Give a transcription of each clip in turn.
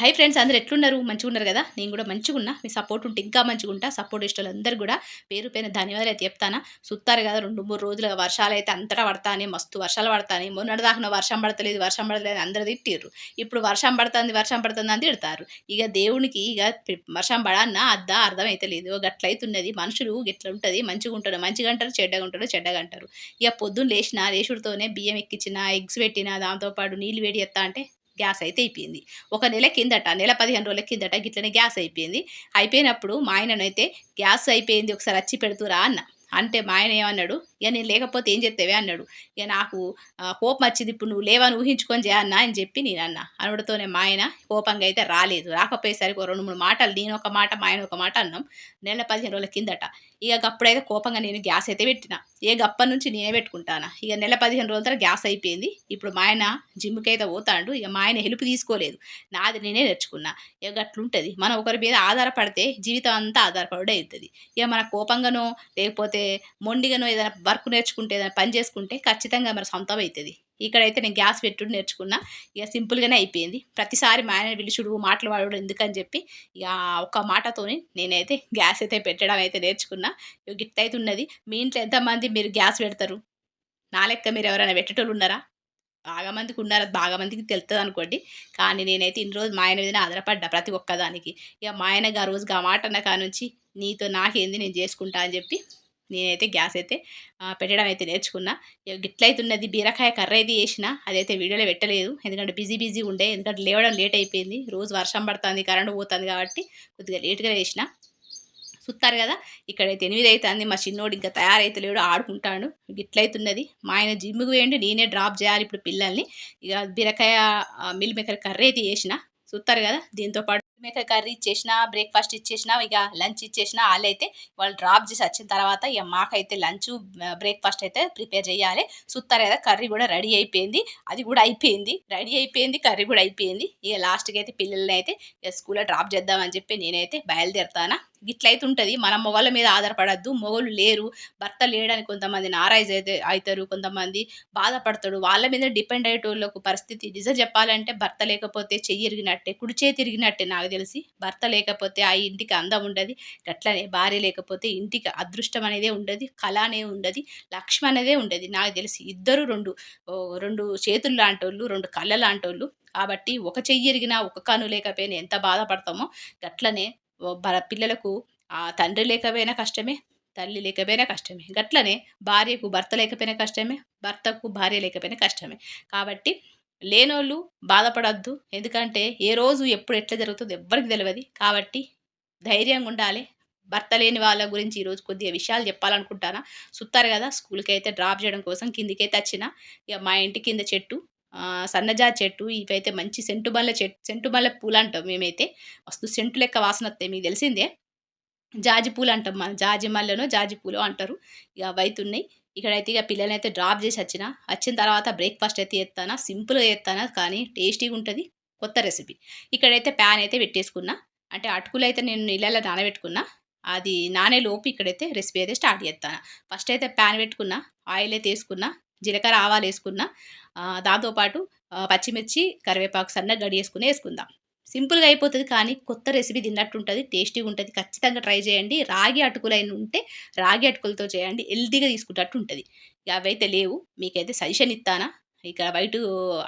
Hi friends అందరు ఎట్లున్నారు? మంచిగా ఉన్నారు కదా? నేను కూడా మంచిగా ఉన్నా మీ సపోర్ట్ ఉంటే ఇంకా మంచిగా ఉంటా సపోర్ట్ ఇష్టం అందరు కూడా పేరు పైన ధన్యవాదాలు అయితే చెప్తానా. సుత్తారు కదా రెండు మూడు రోజులు వర్షాలు అయితే అంతటా పడతానే మస్తు వర్షాలు పడతాయి మొన్నటి దాకా వర్షం పడతలేదు వర్షం పడతలేదు అందరు తిట్టిర్రు. ఇప్పుడు వర్షం పడుతుంది వర్షం పడుతుంది అని తిడతారు. ఇక దేవునికి ఇక వర్షం పడన్నా అద్దా అర్థమైతలేదు లేదు. గట్లయితున్నది మనుషులు గిట్ల ఉంటుంది. మంచిగా ఉంటారు. మంచిగా అంటారు చెడ్డగా ఉంటారు చెడ్డగా అంటారు. ఇక పొద్దున్న లేచిన లేచుడితోనే బియ్యం ఎక్కించిన ఎగ్స్ పెట్టిన దాంతోపాటు నీళ్ళు వేడి ఎత్తా అంటే గ్యాస్ అయితే అయిపోయింది ఒక నెల కిందట నెల పదిహేను రోజుల కిందట గిట్లనే గ్యాస్ అయిపోయింది అయిపోయినప్పుడు మా ఆయననైతే గ్యాస్ అయిపోయింది ఒకసారి వచ్చి పెడుతురా అన్న. అంటే మా ఆయన ఏమన్నాడు ఇక నేను లేకపోతే ఏం చెప్తావే అన్నాడు. ఇక నాకు కోపం వచ్చింది ఇప్పుడు నువ్వు లేవని ఊహించుకొని చేయన్నా అని చెప్పి నేను అన్న. అనుడితోనే మా ఆయన కోపంగా అయితే రాలేదు. రాకపోయేసరికి రెండు మూడు మాటలు నేను ఒక మాట మా ఆయన ఒక మాట అన్నాం. నెల పదిహేను రోజుల కిందట. ఇక అప్పుడైతే కోపంగా నేను గ్యాస్ అయితే పెట్టిన. ఏ గప్ప నుంచి నేనే పెట్టుకుంటాను? ఇక నెల పదిహేను రోజుల తర్వాత గ్యాస్ అయిపోయింది. ఇప్పుడు మా ఆయన జిమ్కి అయితే పోతాడు. ఇక మా ఆయన హెల్ప్ తీసుకోలేదు. నాది నేనే నేర్చుకున్నా. ఇక అట్లుంటుంది మనం ఒకరి మీద ఆధారపడితే జీవితం అంతా ఆధారపడే అవుతుంది ఇక మన కోపంగానో లేకపోతే మొండిగానో ఏదైనా వర్క్ నేర్చుకుంటే ఏదైనా పని చేసుకుంటే ఖచ్చితంగా మరి సొంతం అవుతుంది ఇక్కడైతే నేను గ్యాస్ పెట్టుడు నేర్చుకున్నా. ఇక సింపుల్గానే అయిపోయింది. ప్రతిసారి మా ఆయన పిలుచుడు మాటలు వాడు ఎందుకని చెప్పి ఇక ఒక మాటతోని నేనైతే గ్యాస్ అయితే పెట్టడం అయితే నేర్చుకున్నా. ఇక అయితే ఉన్నది. మీ ఇంట్లో ఎంతమంది మీరు గ్యాస్ పెడతారు? నా లెక్క మీరు ఎవరైనా పెట్టేటోళ్ళు ఉన్నారా? బాగా మందికి ఉన్నారు? బాగా మందికి తెలుస్తుంది అనుకోండి. కానీ నేనైతే ఇన్ని రోజు మా ఆయన మీదనే ఆధారపడ్డా ప్రతి ఒక్కదానికి. ఇక మా ఆయనగా ఆ రోజుగా ఆ మాట అన్న కానుంచి నీతో నాకేంది? నేను చేసుకుంటా అని చెప్పి నేనైతే గ్యాస్ అయితే పెట్టడం అయితే నేర్చుకున్నా. గిట్లయితున్నది బీరకాయ కర్ర అయితే వేసిన అదైతే వీడియోలో పెట్టలేదు. ఎందుకంటే బిజీ బిజీ ఉండే ఎందుకంటే లేవడం లేట్ అయిపోయింది రోజు వర్షం పడుతుంది కరెంట్ పోతుంది కాబట్టి కొద్దిగా లేట్గా వేసిన చూస్తారు కదా ఇక్కడైతే ఎనిమిది అవుతుంది మా చిన్నోడు ఇంకా తయారైతే లేడు ఆడుకుంటాడు. గిట్లయితున్నది మా ఆయన జిమ్కి వేయండి నేనే డ్రాప్ చేయాలి ఇప్పుడు పిల్లల్ని. ఇక బీరకాయ మిల్ మేకర్ కర్రీ అయితే వేసిన చూస్తారు కదా దీంతో పాటు మేక కర్రీ ఇచ్చేసిన బ్రేక్ఫాస్ట్ ఇచ్చేసిన ఇక లంచ్ ఇచ్చేసిన వాళ్ళు అయితే వాళ్ళు డ్రాప్ చేసి వచ్చిన తర్వాత ఇక మాకైతే లంచ్ బ్రేక్ఫాస్ట్ అయితే ప్రిపేర్ చేయాలి. చూస్తారు కదా కర్రీ కూడా రెడీ అయిపోయింది. అది కూడా అయిపోయింది. రెడీ అయిపోయింది కర్రీ కూడా అయిపోయింది. ఇక లాస్ట్కి అయితే పిల్లల్ని అయితే స్కూల్లో డ్రాప్ చేద్దామని చెప్పి నేనైతే బయలుదేరుతానా. ఇట్లయితే ఉంటుంది మన మొగల మీద ఆధారపడద్దు. మొగలు లేరు. భర్త లేడని కొంతమంది నారాజ్ అయితే అవుతారు కొంతమంది బాధపడతాడు. వాళ్ళ మీద డిపెండ్ అయ్యేటోళ్ళకు పరిస్థితి. నిజం చెప్పాలంటే భర్త లేకపోతే చెయ్యి ఎరిగినట్టే కుడిచే తిరిగినట్టే నాకు తెలిసి. భర్త లేకపోతే ఆ ఇంటికి అందం ఉండదు. అట్లనే భార్య లేకపోతే ఇంటికి అదృష్టం అనేదే ఉండదు. కళ అనేది ఉండదు. లక్ష్మి అనేదే ఉండదు. నాకు తెలిసి ఇద్దరు రెండు రెండు చేతులు లాంటోళ్ళు రెండు కళ్ళ లాంటోళ్ళు. కాబట్టి ఒక చెయ్యి ఎరిగినా ఒక కను లేకపోయినా ఎంత బాధపడతామో గట్లనే పిల్లలకు ఆ తండ్రి లేకపోయినా కష్టమే తల్లి లేకపోయినా కష్టమే. గట్లనే భార్యకు భర్త లేకపోయినా కష్టమే భర్తకు భార్య లేకపోయినా కష్టమే. కాబట్టి లేనోళ్ళు బాధపడద్దు. ఎందుకంటే ఏ రోజు ఎప్పుడు ఎట్లా జరుగుతుందో ఎవ్వరికి తెలియదు కాబట్టి ధైర్యంగా ఉండాలి. భర్త లేని వాళ్ళ గురించి ఈరోజు కొద్దిగా విషయాలు చెప్పాలనుకుంటానా? సుత్తారు కదా స్కూల్కి అయితే డ్రాప్ చేయడం కోసం కిందికైతే వచ్చిన ఇక మా ఇంటి కింద చెట్టు సన్నజా చెట్టు ఇవైతే మంచి సెంటు మల్లె చెట్టు సెంటు మల్లె పూలు అంటాం మేమైతే. వస్తు సెంటు లెక్క వాసన వస్తాయి మీకు తెలిసిందే. జాజి పూలు అంటాం మన జాజి మల్లెనో జాజి పూలు అంటారు. ఇక అవైతున్నాయి. ఇక్కడైతే ఇక పిల్లల్ని అయితే డ్రాప్ చేసి వచ్చిన. వచ్చిన తర్వాత బ్రేక్ఫాస్ట్ అయితే ఎత్తానా సింపుల్గా ఎత్తానా కానీ టేస్టీగా ఉంటుంది కొత్త రెసిపీ. ఇక్కడైతే ప్యాన్ అయితే పెట్టేసుకున్నా. అంటే అటుకులు అయితే నేను నీళ్ళలో నానబెట్టుకున్నా. అది నానే లోపు ఇక్కడైతే రెసిపీ అయితే స్టార్ట్ చేస్తాను. ఫస్ట్ అయితే ప్యాన్ పెట్టుకున్నా ఆయిల్ అయితే వేసుకున్నా జీలకర్ర ఆవాలు వేసుకున్నా. దాంతోపాటు పచ్చిమిర్చి కరివేపాకు సన్నగా గడి వేసుకుని వేసుకుందాం. సింపుల్గా అయిపోతుంది కానీ కొత్త రెసిపీ తిన్నట్టు ఉంటుంది టేస్టీగా ఉంటుంది. ఖచ్చితంగా ట్రై చేయండి. రాగి అటుకులైన ఉంటే రాగి అటుకులతో చేయండి. హెల్తీగా తీసుకున్నట్టు ఉంటుంది ఇక అవైతే లేవు. మీకైతే సజెషన్ ఇస్తానా? ఇక్కడ బయట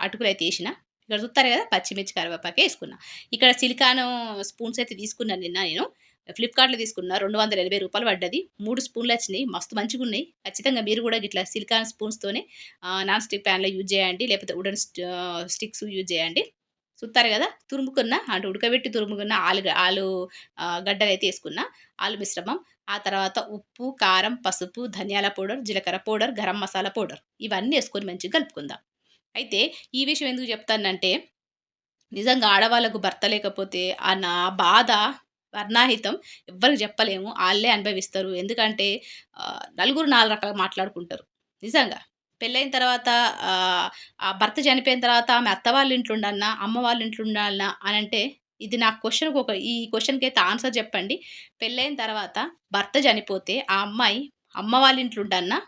అటుకులు అయితే వేసిన? ఇక్కడ చూస్తారు కదా పచ్చిమిర్చి కరివేపాకే వేసుకున్నా. ఇక్కడ సిలికాను స్పూన్స్ అయితే తీసుకున్నాను నిన్న నేను. ఫ్లిప్కార్ట్లో తీసుకున్న రెండు వందల ఎనభై రూపాయలు పడ్డది. మూడు స్పూన్లు వచ్చినాయి. మస్తు మంచిగా ఉన్నాయి. ఖచ్చితంగా మీరు కూడా ఇట్లా సిలికాన్ స్పూన్స్తోనే నాన్ స్టిక్ ప్యాన్లో యూజ్ చేయండి. లేకపోతే వుడెన్ స్టిక్స్ యూజ్ చేయండి. చూస్తారు కదా? తురుముకున్న అంటే ఉడకబెట్టి తురుముకున్న ఆలు ఆలు గడ్డలు అయితే వేసుకున్న ఆలు మిశ్రమం. ఆ తర్వాత ఉప్పు కారం పసుపు ధనియాల పౌడర్ జీలకర్ర పౌడర్ గరం మసాలా పౌడర్. ఇవన్నీ వేసుకొని మంచిగా కలుపుకుందాం. అయితే ఈ విషయం ఎందుకు చెప్తానంటే నిజంగా ఆడవాళ్ళకు భర్త లేకపోతే ఆ నా బాధ వర్ణాహితం ఎవ్వరికి చెప్పలేము. వాళ్ళే అనుభవిస్తారు. ఎందుకంటే నలుగురు నాలుగు రకాలు మాట్లాడుకుంటారు. నిజంగా. పెళ్ళైన తర్వాత ఆ భర్త చనిపోయిన తర్వాత ఆమె అత్త వాళ్ళ ఇంట్లో ఉండన్నా అమ్మ వాళ్ళ ఇంట్లో ఉండాలన్నా అని అంటే ఇది నా క్వశ్చన్కి ఒక ఈ క్వశ్చన్కి అయితే ఆన్సర్ చెప్పండి. పెళ్ళైన తర్వాత భర్త చనిపోతే ఆ అమ్మాయి అమ్మ వాళ్ళ ఇంట్లో ఉండన్నా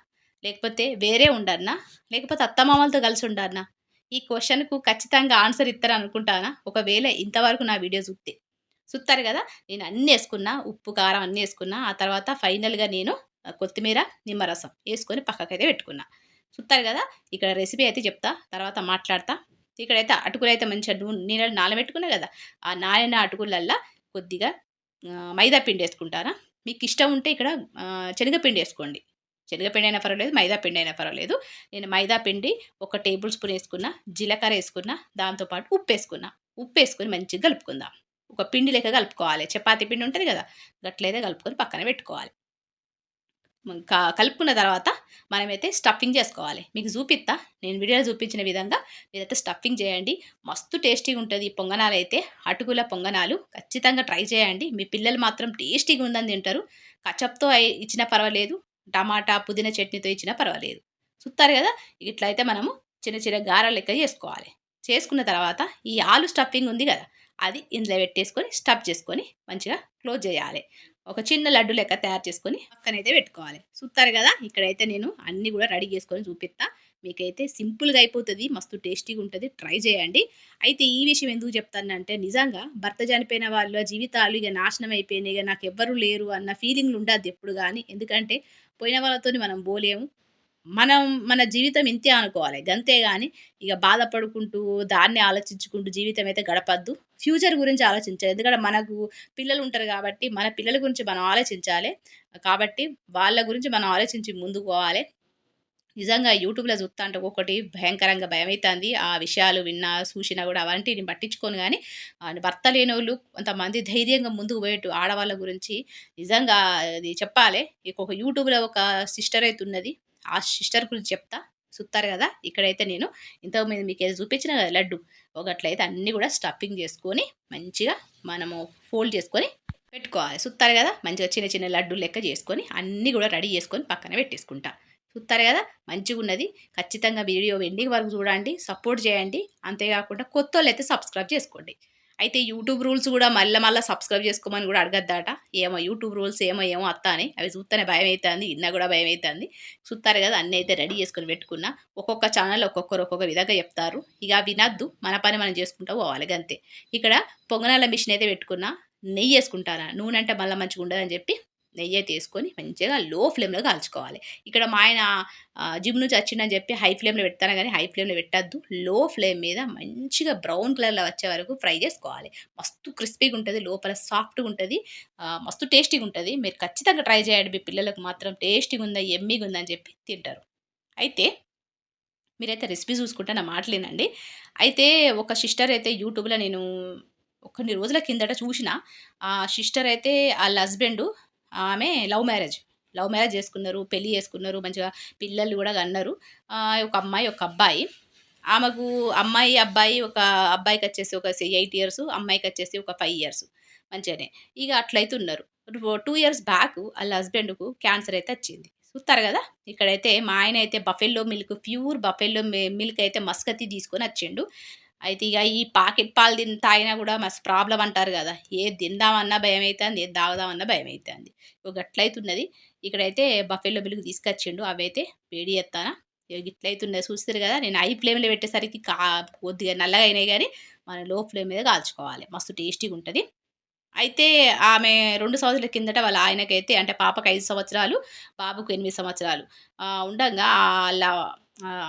లేకపోతే వేరే ఉండన్నా లేకపోతే అత్తమామలతో కలిసి ఉండన్నా ఈ క్వశ్చన్‌కు ఖచ్చితంగా ఆన్సర్ ఇత్తరనుకుంటానా. ఒకవేళ ఇంతవరకు నా వీడియో చూస్తే. చూస్తారు కదా నేను అన్నీ వేసుకున్నా ఉప్పు, కారం అన్నీ వేసుకున్నా ఆ తర్వాత ఫైనల్‌గా నేను కొత్తిమీర, నిమ్మరసం వేసుకొని పక్కకైతే పెట్టుకున్నా. చూస్తారు కదా ఇక్కడ రెసిపీ అయితే చెప్తా. తర్వాత మాట్లాడతా. ఇక్కడైతే అయితే మంచిగా నూ నీళ్ళలో నానబెట్టుకున్నా కదా ఆ నానిన అటుకులల్లో కొద్దిగా మైదా పిండి వేసుకుంటారా మీకు ఇష్టం ఉంటే ఇక్కడ శనగపిండి వేసుకోండి శనగపిండి అయినా పర్వాలేదు. మైదా పిండి అయినా పర్వాలేదు. నేను మైదా పిండి ఒక టేబుల్ స్పూన్ వేసుకున్నా జీలకర్ర యేసుకున్నా. దాంతో పాటు ఉప్పు వేసుకొని మంచిగా కలుపుకుందాం. ఒక పిండి లెక్క కలుపుకోవాలి. చపాతీ పిండి ఉంటుంది కదా గట్లయితే కలుపుకొని పక్కన పెట్టుకోవాలి. కలుపుకున్న తర్వాత మనమైతే స్టఫింగ్ చేసుకోవాలి మీకు చూపిస్తా నేను వీడియోలో చూపించిన విధంగా మీరైతే స్టఫింగ్ చేయండి మస్తు టేస్టీగా ఉంటుంది ఈ అయితే అటుకుల పొంగనాలు ఖచ్చితంగా ట్రై చేయండి. మీ పిల్లలు మాత్రం టేస్టీగా ఉందని తింటారు. కచప్‌తో ఇచ్చినా పర్వాలేదు. టమాటా, పుదీనా చట్నీతో ఇచ్చినా పర్వాలేదు. చూస్తారు కదా ఇట్లయితే మనము చిన్న చిన్న గారెల లెక్క చేసుకోవాలి. చేసుకున్న తర్వాత ఈ ఆలు స్టఫింగ్ ఉంది కదా అది ఇందులో పెట్టేసుకొని స్టఫ్ చేసుకొని మంచిగా క్లోజ్ చేయాలి ఒక చిన్న లడ్డు లెక్క తయారు చేసుకొని పక్కనైతే పెట్టుకోవాలి. చూస్తారు కదా ఇక్కడైతే నేను అన్నీ కూడా రెడీ చేసుకొని చూపిస్తా మీకైతే సింపుల్‌గా అయిపోతుంది మస్తు టేస్టీగా ఉంటుంది ట్రై చేయండి. అయితే ఈ విషయం ఎందుకు చెప్తానంటే నిజంగా భర్త చనిపోయిన వాళ్ళ జీవితాలు ఇక నాశనం అయిపోయినాయి. ఇక నాకు ఎవ్వరూ లేరు అన్న ఫీలింగ్‌లు ఉండదు ఎప్పుడు కానీ ఎందుకంటే పోయిన వాళ్ళతోని మనం బోలేము. మనం మన జీవితం ఇంతే అనుకోవాలి. అంతే కానీ ఇక బాధపడుకుంటూ, దాన్నే ఆలోచించుకుంటూ జీవితం అయితే గడపద్దు. ఫ్యూచర్ గురించి ఆలోచించాలి. ఎందుకంటే మనకు పిల్లలు ఉంటారు కాబట్టి మన పిల్లల గురించి మనం ఆలోచించాలి కాబట్టి వాళ్ళ గురించి మనం ఆలోచించి ముందుకు పోవాలి నిజంగా యూట్యూబ్‌లో జూత్తాంటే ఒక్కొక్కటి భయంకరంగా భయం అవుతుంది ఆ విషయాలు విన్నా, చూసినా కూడా అవంటిని పట్టించుకొని కానీ భర్త లేని వాళ్ళు కొంతమంది ధైర్యంగా ముందుకు పోయేట్టు ఆడవాళ్ళ గురించి నిజంగా అది చెప్పాలి ఒక యూట్యూబ్‌లో ఒక సిస్టర్ అయితే ఉన్నది. ఆ సిస్టర్ గురించి చెప్తా. చూస్తారు కదా ఇక్కడైతే నేను ఇంతకు మీకు ఏదో చూపించిన కదా లడ్డు. ఒకట్లయితే అన్నీ కూడా స్టఫింగ్ చేసుకొని మంచిగా మనము ఫోల్డ్ చేసుకొని పెట్టుకోవాలి. చూస్తారు కదా మంచిగా చిన్న చిన్న లడ్డు లెక్క చేసుకొని అన్నీ కూడా రెడీ చేసుకొని పక్కన పెట్టేసుకుంటా. కదా మంచిగా ఉన్నది ఖచ్చితంగా వీడియో ఎండింగ్ వరకు చూడండి. సపోర్ట్ చేయండి. అంతేకాకుండా కొత్త అయితే సబ్స్క్రైబ్ చేసుకోండి. అయితే యూట్యూబ్ రూల్స్ కూడా మళ్ళీ మళ్ళీ సబ్స్క్రైబ్ చేసుకోమని కూడా అడగద్దట. ఏమో యూట్యూబ్ రూల్స్ ఏమో ఏమో అత్త అని. అవి చూత్తేనే భయమైతాంది. ఇన్నా భయం అవుతుంది చూత్తారు కదా అన్నీ అయితే రెడీ చేసుకొని పెట్టుకున్నా. ఒక్కొక్క ఛానల్ ఒక్కొక్కరు ఒక్కొక్క విధంగా చెప్తారు. ఇక వినద్దు. మన పని మనం చేసుకుంటా పోవాలి గంతే. ఇక్కడ పొంగనాల మిషన్ అయితే పెట్టుకున్నా. నెయ్యేసుకుంటానా. నూనె అంటే మళ్ళీ మంచిగా ఉండదని చెప్పి నెయ్యి తీసుకొని మంచిగా లో ఫ్లేమ్‌లో కాల్చుకోవాలి. ఇక్కడ మా ఆయన జిమ్ నుంచి వచ్చిండని చెప్పి హై ఫ్లేమ్‌లో పెడతాను కానీ హై ఫ్లేమ్‌లో పెట్టొద్దు. లో ఫ్లేమ్ మీద మంచిగా బ్రౌన్ కలర్‌లో వచ్చే వరకు ఫ్రై చేసుకోవాలి. మస్తు క్రిస్పీగా ఉంటుంది లోపల సాఫ్ట్గా ఉంటుంది మస్తు టేస్టీగా ఉంటుంది మీరు ఖచ్చితంగా ట్రై చేయండి. మీ పిల్లలకు మాత్రం టేస్టీగా ఉందా యమ్మీగుందా అని చెప్పి తింటారు. అయితే మీరైతే రెసిపీ చూసుకుంటే నా మాటలు అయితే ఒక సిస్టర్ అయితే యూట్యూబ్‌లో నేను కొన్ని రోజుల కిందట చూసిన ఆ సిస్టర్ అయితే వాళ్ళ హస్బెండు ఆమె లవ్ మ్యారేజ్. లవ్ మ్యారేజ్ చేసుకున్నారు. పెళ్ళి చేసుకున్నారు. మంచిగా పిల్లలు కూడా కన్నారు. ఒక అమ్మాయి, ఒక అబ్బాయి. ఆమెకు అమ్మాయి, అబ్బాయి ఒక అబ్బాయికి వచ్చేసి ఒక సే 8 ఇయర్స్, అమ్మాయికొచ్చేసి ఒక ఫైవ్ ఇయర్స్ మంచిగానే. ఇక అట్లయితే ఉన్నారు. టూ ఇయర్స్ బ్యాక్ వాళ్ళ హస్బెండ్‌కు క్యాన్సర్ అయితే వచ్చింది. చూస్తారు కదా ఇక్కడైతే మా ఆయన అయితే buffalo milk pure buffalo milk అయితే మస్కతి తీసుకొని వచ్చిండు. అయితే ఇక ఈ పాకెట్ పాలు తిన్ తాగినా కూడా మస్తు ప్రాబ్లం అంటారు కదా ఏది తిందామన్నా అవుతుంది ఏది తాగుదామన్నా భయం అవుతుంది ఇక గట్లయితున్నది. ఇక్కడైతే బఫెల్లో మిల్క్ తీసుకొచ్చిండు. అవైతే వేడి చేస్తానా ఇగ గిట్లయితున్నది చూస్తారు కదా నేను హై ఫ్లేమ్‌లో పెట్టేసరికి కా కొద్దిగా నల్లగా అయినాయి కానీ మనం లో ఫ్లేమ్ మీద కాల్చుకోవాలి. మస్తు టేస్టీగా ఉంటుంది అయితే ఆమె రెండు సంవత్సరాల కిందట వాళ్ళ ఆయనకైతే అంటే పాపకు ఐదు సంవత్సరాలు, బాబుకు ఎనిమిది సంవత్సరాలు. ఉండగా ఉండంగా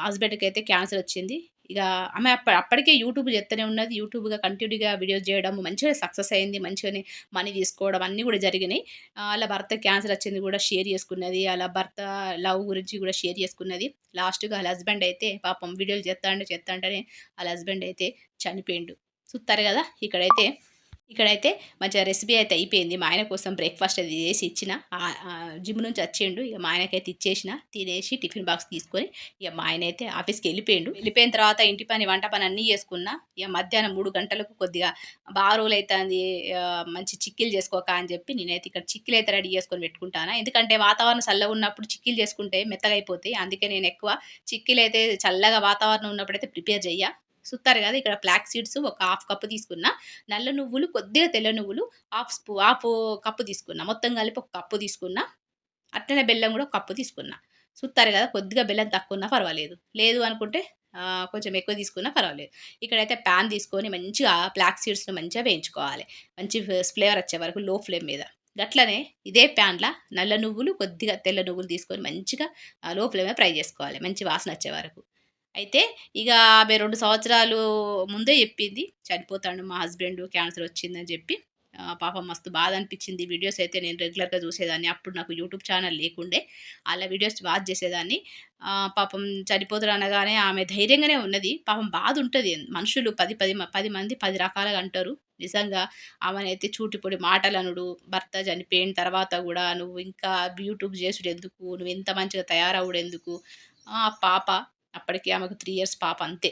హస్బెండ్కి అయితే క్యాన్సర్ వచ్చింది. ఇక ఆమె అప్ప అప్పటికే యూట్యూబ్ చేస్తూనే ఉన్నది. యూట్యూబ్‌గా కంటిన్యూగా వీడియోస్ చేయడం మంచిగా సక్సెస్ అయింది. మంచిగానే మనీ తీసుకోవడం అన్నీ కూడా జరిగినాయి. అలా భర్త క్యాన్సర్ వచ్చింది కూడా షేర్ చేసుకున్నది. అలా భర్త లవ్ గురించి కూడా షేర్ చేసుకున్నది. లాస్ట్‌గా వాళ్ళ హస్బెండ్ అయితే పాపం వీడియోలు చెత్తంటే చెత్తండనే వాళ్ళ హస్బెండ్ అయితే చనిపోయిండు. చూత్తారు కదా ఇక్కడైతే ఇక్కడైతే మంచిగా రెసిపీ అయితే అయిపోయింది. మా ఆయన కోసం బ్రేక్‌ఫాస్ట్ అది చేసి ఇచ్చిన. జిమ్ నుంచి వచ్చిండు. ఇక మా ఆయనకైతే ఇచ్చేసిన. తినేసి టిఫిన్ బాక్స్ తీసుకొని ఇక మా ఆయన అయితే ఆఫీస్కి వెళ్ళిపోయిండు వెళ్ళిపోయిన తర్వాత ఇంటి పని, వంట పని అన్నీ చేసుకున్నా. ఇక మధ్యాహ్నం మూడు గంటలకు కొద్దిగా బాగా రోజులు అవుతుంది మంచి చిక్కిలు చేసుకోక అని చెప్పి నేనైతే ఇక్కడ చిక్కీలైతే రెడీ చేసుకొని పెట్టుకుంటానా. ఎందుకంటే వాతావరణం చల్లగా ఉన్నప్పుడు చిక్కిలు చేసుకుంటే మెత్తగా అయిపోతాయి. అందుకే నేను ఎక్కువ చిక్కీలైతే చల్లగా వాతావరణం ఉన్నప్పుడైతే ప్రిపేర్ చెయ్య. సుత్తారు కదా ఇక్కడ ఫ్లాక్ సీడ్స్ ఒక హాఫ్ కప్పు తీసుకున్నా. నల్ల నువ్వులు, కొద్దిగా తెల్ల నువ్వులు హాఫ్ స్పూ హాఫ్ కప్పు తీసుకున్నా. మొత్తం కలిపి ఒక కప్పు తీసుకున్నా. అట్లనే బెల్లం కూడా ఒక కప్పు తీసుకున్నా. సుత్తారు కదా కొద్దిగా బెల్లం తక్కువున్నా పర్వాలేదు. లేదు అనుకుంటే కొంచెం ఎక్కువ తీసుకున్నా పర్వాలేదు. ఇక్కడైతే ప్యాన్ తీసుకొని మంచిగా ఫ్లాక్ సీడ్స్‌ని మంచిగా వేయించుకోవాలి. మంచి ఫ్లేవర్ వచ్చే వరకు లో ఫ్లేమ్ మీద. గట్లనే ఇదే ప్యాన్లో నల్ల నువ్వులు, కొద్దిగా తెల్ల నువ్వులు తీసుకొని మంచిగా లో ఫ్లేమ్ ఫ్రై చేసుకోవాలి. మంచి వాసన వచ్చే వరకు. అయితే ఇక ఆమె రెండు సంవత్సరాలు ముందే చెప్పింది. చనిపోతాడు మా హస్బెండ్ క్యాన్సర్ వచ్చిందని చెప్పి. పాపం మస్తు బాధ అనిపించింది. వీడియోస్ అయితే నేను రెగ్యులర్‌గా చూసేదాన్ని. అప్పుడు నాకు యూట్యూబ్ ఛానల్ లేకుండే. అలా వీడియోస్ వాచ్ చేసేదాన్ని. పాపం చనిపోతారు అనగానే ఆమె ధైర్యంగానే ఉన్నది. పాపం బాధ ఉంటుంది మనుషులు పది పది మ 10 మంది పది రకాలుగా అంటారు. నిజంగా ఆమెనైతే మాటలు అనడు భర్త చనిపోయిన తర్వాత కూడా నువ్వు ఇంకా యూట్యూబ్ చేసుడు ఎందుకు నువ్వు ఇంత మంచిగా తయారవుడు ఆ పాప అప్పటికి ఆమెకు త్రీ ఇయర్స్ పాప అంతే.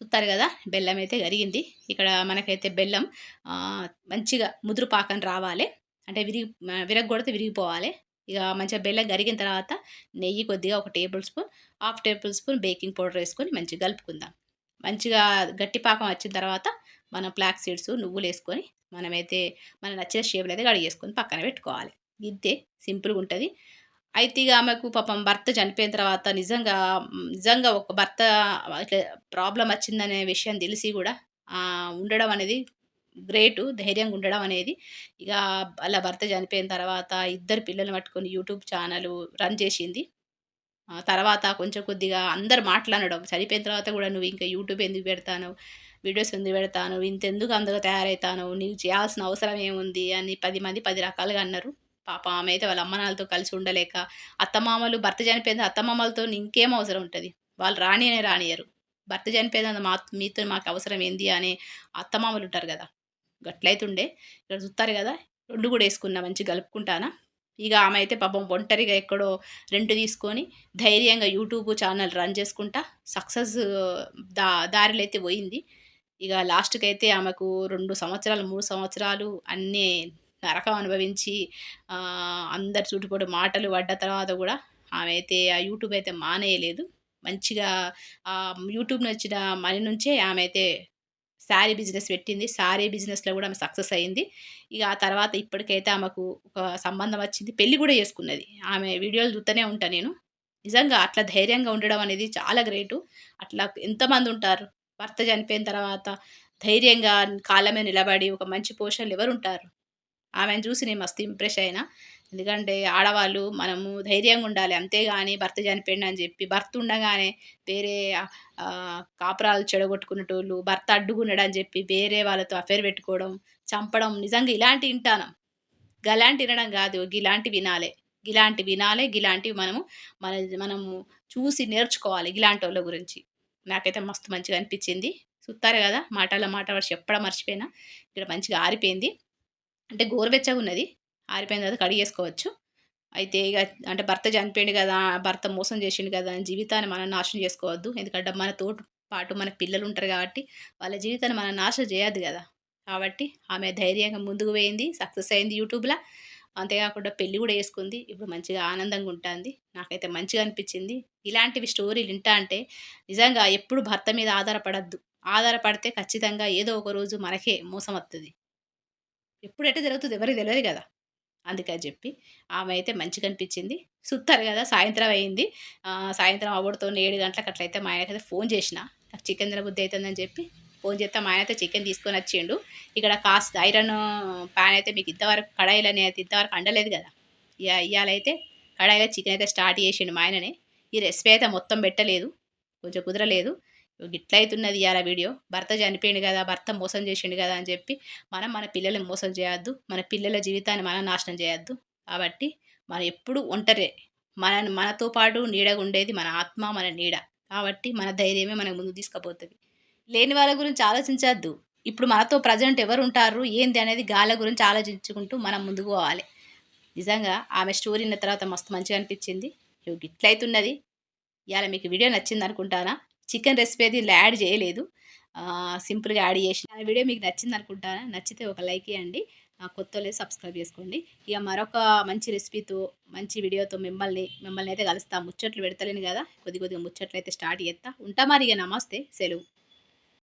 చూస్తారు కదా బెల్లం అయితే కరిగింది. ఇక్కడ మనకైతే బెల్లం మంచిగా ముదురు పాకం రావాలి అంటే విరిగి విరగొడితే విరిగిపోవాలి ఇక మంచిగా బెల్లం కరిగిన తర్వాత నెయ్యి కొద్దిగా ఒక tablespoon, half tablespoon baking powder వేసుకొని మంచిగా కలుపుకుందాం. మంచిగా గట్టి పాకం వచ్చిన తర్వాత మనం ఫ్లాక్ సీడ్స్, నువ్వులు వేసుకొని మనమైతే మన నచ్చిన షేప్‌లో అయితే కడిగేసుకొని పక్కన పెట్టుకోవాలి. ఇంతే సింపుల్‌గా ఉంటుంది అయితే ఇక ఆమెకు పాపం భర్త చనిపోయిన తర్వాత నిజంగా నిజంగా ఒక భర్త ఇట్లా ప్రాబ్లం వచ్చిందనే విషయం తెలిసి కూడా ఉండడం అనేది గ్రేటు. ధైర్యంగా ఉండడం అనేది. ఇక అలా భర్త చనిపోయిన తర్వాత ఇద్దరు పిల్లలు పట్టుకొని యూట్యూబ్ ఛానల్ రన్ చేసింది. తర్వాత కొంచెం కొద్దిగా అందరు మాట్లాడడం చనిపోయిన తర్వాత కూడా నువ్వు ఇంకా యూట్యూబ్ ఎందుకు పెడతాను వీడియోస్ ఎందుకు పెడతాను ఇంతెందుకు అందుకు తయారవుతాను నీకు చేయాల్సిన అవసరం ఏముంది? అని పది మంది పది రకాలుగా అన్నారు. పాప ఆమె అయితే వాళ్ళ అమ్మనాలతో కలిసి ఉండలేక, అత్తమామలు భర్త చనిపోయింది అత్తమామలతో ఇంకేం అవసరం ఉంటుంది వాళ్ళు రానియనే రానియరు భర్త చనిపోయింది మా మీతో మాకు అవసరం ఏంది? అని అత్తమామలు ఉంటారు కదా గట్లయితుండే. ఇక్కడ చూస్తారు కదా రెండు కూడా వేసుకున్నా మంచి కలుపుకుంటానా. ఇక ఆమె అయితే పాపం ఒంటరిగా ఎక్కడో రెంట్ తీసుకొని ధైర్యంగా యూట్యూబ్ ఛానల్ రన్ చేసుకుంటా సక్సెస్ దా దారిలో అయితే పోయింది. ఇక లాస్ట్కి అయితే ఆమెకు రెండు సంవత్సరాలు, మూడు సంవత్సరాలు అన్నీ నరకం అనుభవించి అందరి చుట్టుపక్కల మాటలు పడ్డ తర్వాత కూడా ఆమె అయితే ఆ యూట్యూబ్ అయితే మానేయలేదు. మంచిగా ఆ యూట్యూబ్ వచ్చిన మనీ నుంచే ఆమె అయితే శారీ బిజినెస్ పెట్టింది. శారీ బిజినెస్‌లో కూడా ఆమె సక్సెస్ అయింది. ఇక ఆ తర్వాత ఇప్పటికైతే ఆమెకు ఒక సంబంధం వచ్చింది. పెళ్ళి కూడా చేసుకున్నది. ఆమె వీడియోలు చూస్తూనే ఉంటాను నేను. నిజంగా అట్లా ధైర్యంగా ఉండడం అనేది చాలా గ్రేటు. అట్లా ఎంతమంది ఉంటారు? భర్త చనిపోయిన తర్వాత ధైర్యంగా కాలమే నిలబడి ఒక మంచి పోషణలు ఎవరు ఉంటారు ఆమెను చూసి నేను మస్తు ఇంప్రెస్ అయినా. ఎందుకంటే ఆడవాళ్ళు మనము ధైర్యంగా ఉండాలి. అంతేగాని భర్త చనిపోయిండని చెప్పి భర్త ఉండగానే వేరే కాపురాలు చెడగొట్టుకునేటోళ్ళు, భర్త అడ్డుగున్నాడని చెప్పి వేరే వాళ్ళతో అఫేర్ పెట్టుకోవడం, చంపడం నిజంగా ఇలాంటివి వింటాను గలాంటి వినడం కాదు గిలాంటివి వినాలే. గిలాంటి వినాలే. గిలాంటివి మనము మన మనము చూసి నేర్చుకోవాలి గిలాంటోళ్ళ గురించి. నాకైతే మస్తు మంచిగా అనిపించింది. చూస్తారు కదా మాటల్లో మాట వరుస ఎప్పుడ మర్చిపోయినా. ఇక్కడ మంచిగా ఆరిపోయింది. అంటే గోరువెచ్చగా ఉన్నది ఆరిపోయిన తర్వాత కడిగేసుకోవచ్చు. అయితే ఇక అంటే భర్త చనిపోయింది కదా భర్త మోసం చేసిండు కదా అని జీవితాన్ని మనం నాశనం చేసుకోవద్దు. ఎందుకంటే మనతోటి పాటు మన పిల్లలు ఉంటారు కాబట్టి వాళ్ళ జీవితాన్ని మనం నాశనం చేయొద్దు కదా కాబట్టి ఆమె ధైర్యంగా ముందుకు పోయింది. సక్సెస్ అయింది యూట్యూబ్లో అంతేకాకుండా పెళ్ళి కూడా వేసుకుంది ఇప్పుడు మంచిగా ఆనందంగా ఉంటుంది నాకైతే మంచిగా అనిపించింది. ఇలాంటివి స్టోరీలు వింటా అంటే నిజంగా ఎప్పుడు భర్త మీద ఆధారపడద్దు ఆధారపడితే ఖచ్చితంగా ఏదో ఒక రోజు మనకే మోసం వస్తుంది ఎప్పుడైతే జరుగుతుంది ఎవరికి తెలియదు కదా అందుకని చెప్పి ఆమె అయితే మంచిగా అనిపించింది. సుత్తారు కదా సాయంత్రం అయింది. సాయంత్రం అవ్వుడుతోని 7 గంటలకు అట్లయితే మా ఆయనకైతే ఫోన్ చేసిన. నాకు చికెన్ తినబుద్ధి అవుతుందని చెప్పి ఫోన్ చేస్తే మా ఆయన అయితే చికెన్ తీసుకొని వచ్చిండు. ఇక్కడ కాస్త ఐరన్ ప్యాన్ అయితే మీకు ఇంతవరకు కడాయిలని అయితే ఇంతవరకు అండలేదు కదా ఇక ఇయ్యాలైతే కడాయిలో చికెన్ అయితే స్టార్ట్ చేసిండు మా ఆయననే. ఈ రెసిపీ అయితే మొత్తం పెట్టలేదు. కొంచెం కుదరలేదు. గిట్లయితున్నది ఇవాళ వీడియో. భర్త చనిపోయిండు కదా భర్త మోసం చేసిండు కదా అని చెప్పి మనం మన పిల్లల్ని మోసం చేయొద్దు. మన పిల్లల జీవితాన్ని మనం నాశనం చేయొద్దు. కాబట్టి మనం ఎప్పుడు ఒంటరే. మన మనతో పాటు నీడగా ఉండేది మన ఆత్మ, మన నీడ. కాబట్టి మన ధైర్యమే మనకు ముందు తీసుకుపోతుంది లేని వాళ్ళ గురించి ఆలోచించద్దు ఇప్పుడు మనతో ప్రెసెంట్ ఎవరు ఉంటారు ఏంది అనేది గాల గురించి ఆలోచించుకుంటూ మనం ముందుకు పోవాలి. నిజంగా ఆమె స్టోరీ ఉన్న తర్వాత మస్తు మంచిగా అనిపించింది. ఇగో ఇవాళ మీకు వీడియో నచ్చింది అనుకుంటానా చికెన్ రెసిపీ అయితే ఇలా యాడ్ చేయలేదు. సింపుల్‌గా యాడ్ చేసిన. ఆ వీడియో మీకు నచ్చిందనుకుంటానా. నచ్చితే ఒక లైక్ ఇయ్యండి. కొత్త కొత్తోళ్ళైతే సబ్స్క్రైబ్ చేసుకోండి. ఇక మరొక మంచి రెసిపీతో, మంచి వీడియోతో మిమ్మల్ని మిమ్మల్ని అయితే కలుస్తా. ముచ్చట్లు పెడతలేను కదా కొద్ది కొద్దిగా ముచ్చట్లు అయితే స్టార్ట్ చేస్తా ఉంటా మరి ఇక నమస్తే. సెలవు.